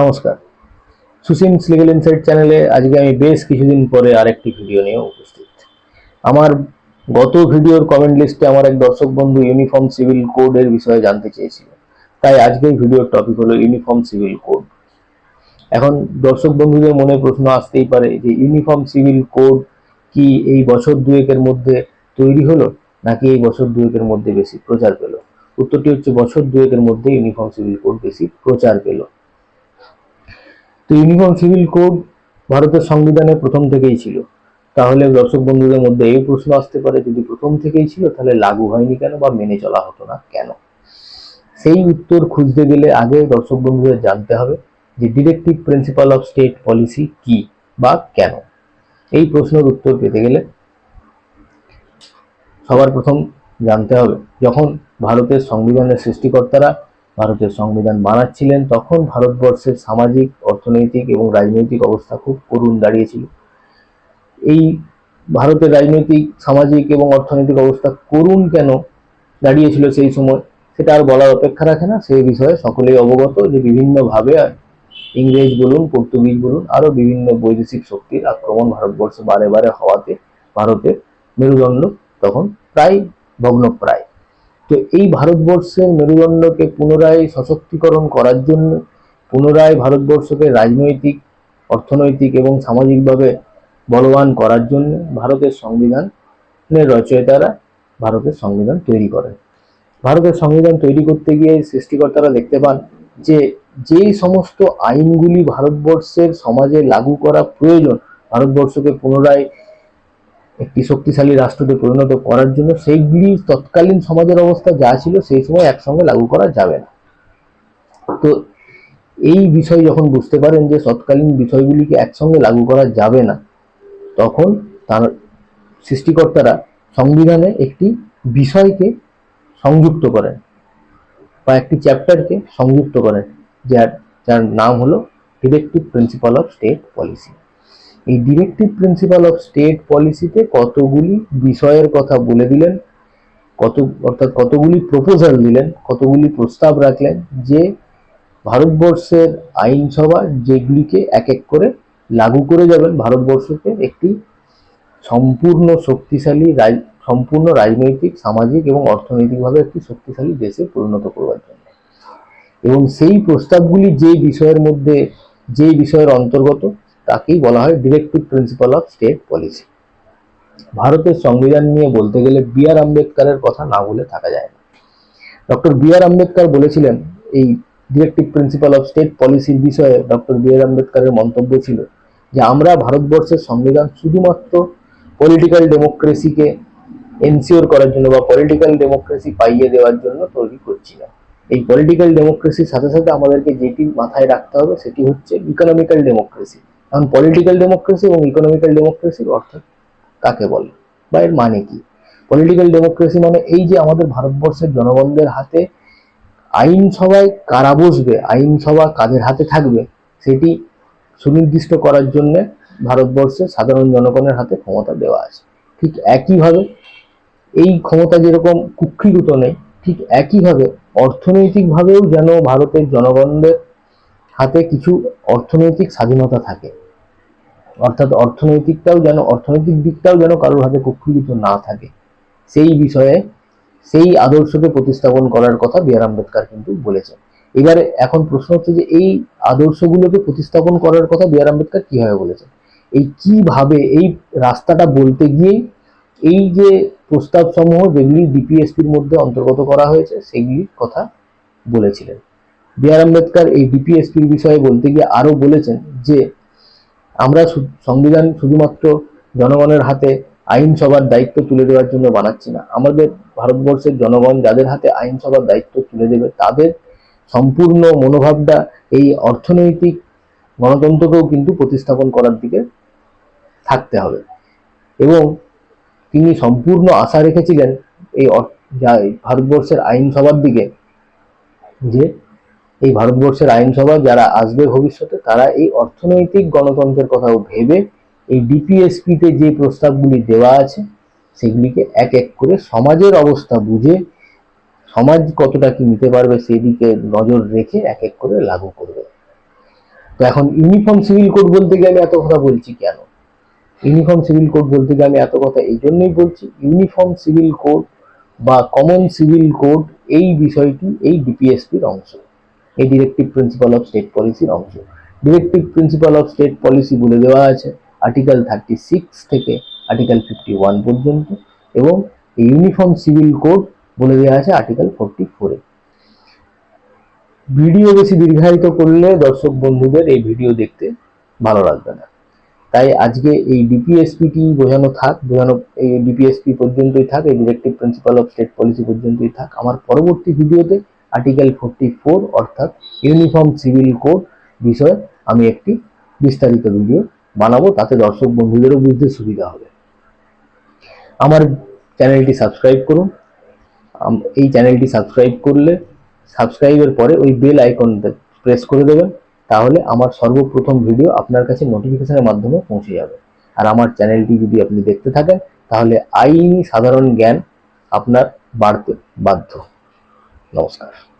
নমস্কার। সুসিমস legal insight চ্যানেলে আজকে আমি বেশ কিছুদিন পরে আরেকটি ভিডিও নিয়ে উপস্থিত। আমার গত ভিডিওর কমেন্ট লিস্টে আমার এক দর্শক বন্ধু ইউনিফর্ম সিভিল কোডের বিষয়ে জানতে চেয়েছিল। তাই আজকের ভিডিওর টপিক হলো ইউনিফর্ম সিভিল কোড এখন দর্শক বন্ধুদের মনে প্রশ্ন আসতেই পারে যে ইউনিফর্ম সিভিল কোড কি এই বছর দুয়েকের মধ্যে তৈরি হলো, নাকি এই বছর দুয়েকের মধ্যে বেশি প্রচার পেল? উত্তরটি হচ্ছে বছর দুয়েকের মধ্যে ইউনিফর্ম সিভিল কোড বেশি প্রচার পেল। তো ইউনিফর্ম সিভিল কোড ভারতের সংবিধানে প্রথম থেকেই ছিল। তাহলে দর্শক বন্ধুদের মধ্যে এই প্রশ্ন আসতে পারে, যদি প্রথম থেকেই ছিল, তাহলে লাগু হয়নি কেন বা মেনে চলা হতো না কেন? সেই উত্তর খুঁজতে গেলে আগে দর্শক বন্ধুদের জানতে হবে যে directive principle of state policy কি বা কেন? এই প্রশ্নের উত্তর পেতে গেলে সবার প্রথম জানতে হবে, যখন ভারতের সংবিধানের সৃষ্টিকর্তারা ভারতের সংবিধান বানাচ্ছিলেন তখন ভারতবর্ষের সামাজিক, অর্থনৈতিক এবং রাজনৈতিক অবস্থা খুব করুণ দাঁড়িয়েছিল। এই ভারতের রাজনৈতিক, সামাজিক এবং অর্থনৈতিক অবস্থা করুণ কেন দাঁড়িয়েছিল সেই সময়, সেটা আর বলার অপেক্ষা রাখে না। সেই বিষয়ে সকলেই অবগত যে বিভিন্নভাবে ইংরেজ বলুন, পর্তুগিজ বলুন, আরও বিভিন্ন বৈদেশিক শক্তির আক্রমণ ভারতবর্ষে বারে বারে হওয়াতে ভারতের মেরুদণ্ড তখন প্রায় ভগ্নপ্রায়। তো এই ভারতবর্ষের মেরুদণ্ডকে পুনরায় সশক্তিকরণ করার জন্য, পুনরায় ভারতবর্ষকে রাজনৈতিক, অর্থনৈতিক এবং সামাজিকভাবে বলবান করার জন্য ভারতের সংবিধানের রচয়িতারা ভারতের সংবিধান তৈরি করেন। ভারতের সংবিধান তৈরি করতে গিয়ে সৃষ্টিকর্তারা দেখতে পান যে, যেই সমস্ত আইনগুলি ভারতবর্ষের সমাজে লাগু করা প্রয়োজন, ভারতবর্ষকে পুনরায় একটি শক্তিশালী রাষ্ট্রতে পরিণত করার জন্য সেইগুলি তৎকালীন সমাজের অবস্থা যা ছিল সেই সময় একসঙ্গে লাগু করা যাবে না। তো এই বিষয় যখন বুঝতে পারেন যে তৎকালীন বিষয়গুলিকে একসঙ্গে লাগু করা যাবে না, তখন তার সৃষ্টিকর্তারা সংবিধানে একটি বিষয়কে সংযুক্ত করেন বা একটি চ্যাপ্টারকে সংযুক্ত করেন, যার যার নাম হলো directive principle of state policy এই ডিরেক্টিভ প্রিন্সিপাল অফ স্টেট পলিসিতে কতগুলি বিষয়ের কথা বলে দিলেন, কত, অর্থাৎ কতগুলি প্রপোজাল দিলেন, কতগুলি প্রস্তাব রাখলেন যে ভারতবর্ষের আইনসভা যেগুলিকে এক এক করে লাগু করে যাবেন, ভারতবর্ষকে একটি সম্পূর্ণ শক্তিশালী রাজ, সম্পূর্ণ রাজনৈতিক, সামাজিক এবং অর্থনৈতিকভাবে একটি শক্তিশালী দেশে পরিণত করবার জন্য। এবং সেই প্রস্তাবগুলি যে বিষয়ের মধ্যে, যে বিষয়ের অন্তর্গত তাকেই বলা হয় directive principle of state policy. ভারতের সংবিধান নিয়ে বলতে গেলে বি আর আম্বেদকারের কথা না বলে থাকা যায় না। ডক্টর বি আর আম্বেদকর বলেছিলেন, এই ডিরেক্টিভ প্রিন্সিপাল অফ স্টেট পলিসির বিষয়ে ডক্টর বি আর আম্বেদকরের মন্তব্য ছিল যে, আমরা ভারতবর্ষের সংবিধান শুধুমাত্র পলিটিক্যাল ডেমোক্রেসিকে এনসিওর করার জন্য বা পলিটিক্যাল ডেমোক্রেসি পাইয়ে দেওয়ার জন্য তৈরি করছি না। এই পলিটিক্যাল ডেমোক্রেসির সাথে সাথে আমাদেরকে যেটি মাথায় রাখতে হবে সেটি হচ্ছে ইকোনমিক্যাল ডেমোক্রেসি এখন পলিটিক্যাল ডেমোক্রেসি এবং ইকোনমিক্যাল ডেমোক্রেসির অর্থ কাকে বলে বা এর মানে কি? পলিটিক্যাল ডেমোক্রেসি মানে এই যে আমাদের ভারতবর্ষের জনগণদের হাতে আইনসভায় কারা বসবে, আইনসভা কাদের হাতে থাকবে, সেটি সুনির্দিষ্ট করার জন্য ভারতবর্ষে সাধারণ জনগণের হাতে ক্ষমতা দেওয়া আছে। ঠিক একইভাবে এই ক্ষমতা যেরকম কুক্ষিগত নেই, ঠিক একইভাবে অর্থনৈতিকভাবেও যেন ভারতের জনগণদের হাতে কিছু অর্থনৈতিক স্বাধীনতা থাকে। অর্থাৎ অর্থনৈতিকটাও যেন, অর্থনৈতিক দিকটাও যেন কারোর হাতে কুক্ষিগত না থাকে। সেই বিষয়ে, সেই আদর্শকে প্রতিস্থাপন করার কথা বি আর আম্বেদকর কিন্তু বলেছেন। এবারে এখন প্রশ্ন হচ্ছে যে, এই আদর্শগুলোকে প্রতিস্থাপন করার কথা বি আর আম্বেদকর কীভাবে বলেছেন? এই কীভাবে, এই রাস্তাটা বলতে গিয়েই এই যে প্রস্তাব সমূহ যেগুলি ডিপিএসপির মধ্যে অন্তর্গত করা হয়েছে সেগুলির কথা বলেছিলেন। বি আর আম্বেদকর এই ডিপিএসপির বিষয়ে বলতে গিয়ে আরও বলেছেন যে আমরা সংবিধান শুধুমাত্র জনগণের হাতে আইনসভার দায়িত্ব তুলে দেওয়ার জন্য বানাচ্ছি না। আমাদের ভারতবর্ষের জনগণ যাদের হাতে আইনসভার দায়িত্ব তুলে দেবে, তাদের সম্পূর্ণ মনোভাবটা এই অর্থনৈতিক গণতন্ত্রকেও কিন্তু প্রতিস্থাপন করার দিকে থাকতে হবে। এবং তিনি সম্পূর্ণ আশা রেখেছিলেন এই ভারতবর্ষের আইনসভার দিকে যে এই ভারতবর্ষের আইনসভা যারা আসবে ভবিষ্যতে, তারা এই অর্থনৈতিক গণতন্ত্রের কথাও ভেবে এই ডিপিএসপিতে যে প্রস্তাবগুলি দেওয়া আছে, সেগুলিকে এক এক করে সমাজের অবস্থা বুঝে, সমাজ কতটা কি নিতে পারবে সেই দিকে নজর রেখে এক এক করে লাগু করবে। তো এখন ইউনিফর্ম সিভিল কোড বলতে গিয়ে আমি এত কথা বলছি কেন? ইউনিফর্ম সিভিল কোড বলতে গিয়ে আমি এত কথা এই জন্যই বলছি, ইউনিফর্ম সিভিল কোড বা কমন সিভিল কোড এই বিষয়টি এই ডিপিএসপির অংশ। এই ডিরেক্টিভ প্রিন্সিপাল অফ স্টেট পলিসির অংশ। Directive principle of state policy বলে দেওয়া আছে আর্টিকেল থার্টি সিক্স থেকে আর্টিকেল ফিফটি ওয়ান পর্যন্ত এবং ইউনিফর্ম সিভিল কোড বলে দেওয়া আছে আর্টিকেল ফোরটি ফোরে ভিডিও বেশি দীর্ঘায়িত করলে দর্শক বন্ধুদের এই ভিডিও দেখতে ভালো লাগবে না। তাই আজকে এই ডিপিএসপিটি বোঝানো থাক, বোঝানো এই ডিপিএসপি পর্যন্তই থাক, এই directive principle of state policy পর্যন্তই থাক। আমার পরবর্তী ভিডিওতে আর্টিকেল ফোরটি ফোর অর্থাৎ ইউনিফর্ম সিভিল কোড বিষয়ে আমি একটি বিস্তারিত ভিডিও বানাবো, তাতে দর্শক বন্ধুদেরও বুঝতে সুবিধা হবে। আমার চ্যানেলটি সাবস্ক্রাইব করুন। এই চ্যানেলটি সাবস্ক্রাইব করলে সাবস্ক্রাইবের পরে ওই বেল আইকনটা প্রেস করে দেবেন, তাহলে আমার সর্বপ্রথম ভিডিও আপনার কাছে নোটিফিকেশনের মাধ্যমে পৌঁছে যাবে। আর আমার চ্যানেলটি যদি আপনি দেখতে থাকেন, তাহলে আইনি সাধারণ জ্ঞান আপনার বাড়তে বাধ্য। নমস্কার